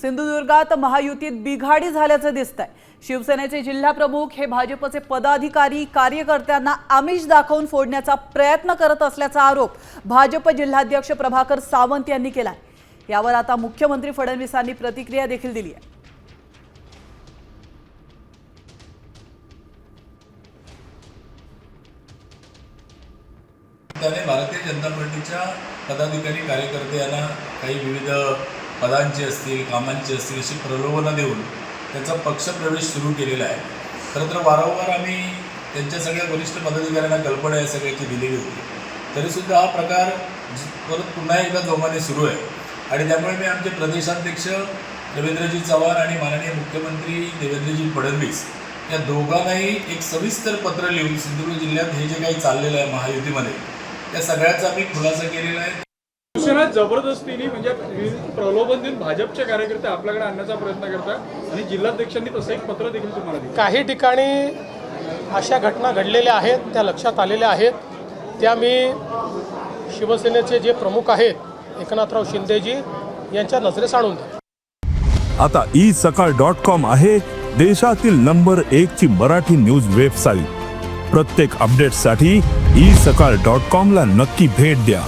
सिंधुदुर्गात महायुतीत बिघाडी झाल्याचं दिसतंय. शिवसेनेचे जिल्हा प्रमुख हे भाजपचे पदाधिकारी कार्यकर्त्यांना आमिष दाखवून फोडण्याचा प्रयत्न करत असल्याचा आरोप भाजप जिल्हाध्यक्ष प्रभाकर सावंत यांनी केलाय. यावर आता मुख्यमंत्री फडणवीसांनी प्रतिक्रिया देखील दिली आहे. त्याने भारतीय जनता पार्टीच्या पदाधिकारी कार्यकर्ते यांना काही विविध पदांची असतील कामांची असतील अशी प्रलोभनं देऊन त्यांचा पक्षप्रवेश सुरू केलेला आहे. खरं तर वारंवार आम्ही त्यांच्या सगळ्या वरिष्ठ पदाधिकाऱ्यांना कल्पना या सगळ्याची दिलेली होती. तरीसुद्धा हा प्रकार परत पुन्हा एकदा जोमाने सुरू आहे. आणि त्यामुळे मी आमचे प्रदेशाध्यक्ष रवींद्रजी चव्हाण आणि माननीय मुख्यमंत्री देवेंद्रजी फडणवीस या दोघांनाही एक सविस्तर पत्र लिहून सिंधुदुर्ग जिल्ह्यात हे जे काही चाललेलं आहे महायुतीमध्ये त्या सगळ्याचा आम्ही खुलासा केलेला आहे. शिवसेना जबरदस्तीने म्हणजे प्रलोभन देऊन भाजपचे कार्यकर्ते आपल्याकडे आणण्याचा प्रयत्न करतात आणि जिल्हाध्यक्षांनी तसं एक पत्र देखील तुम्हाला दिलं. काही ठिकाणी अशा घटना घडलेल्या आहेत त्या लक्षात आलेल्या आहेत. त्या मी शिवसेनेचे जे प्रमुख आहेत एकनाथराव शिंदेजी यांच्या नजरेस आणून आता ई सकाळ डॉट कॉम आहे देशातील नंबर एक ची मराठी न्यूज वेबसाईट प्रत्येक अपडेटसाठी ई सकाळ डॉट कॉम ला नक्की भेट द्या.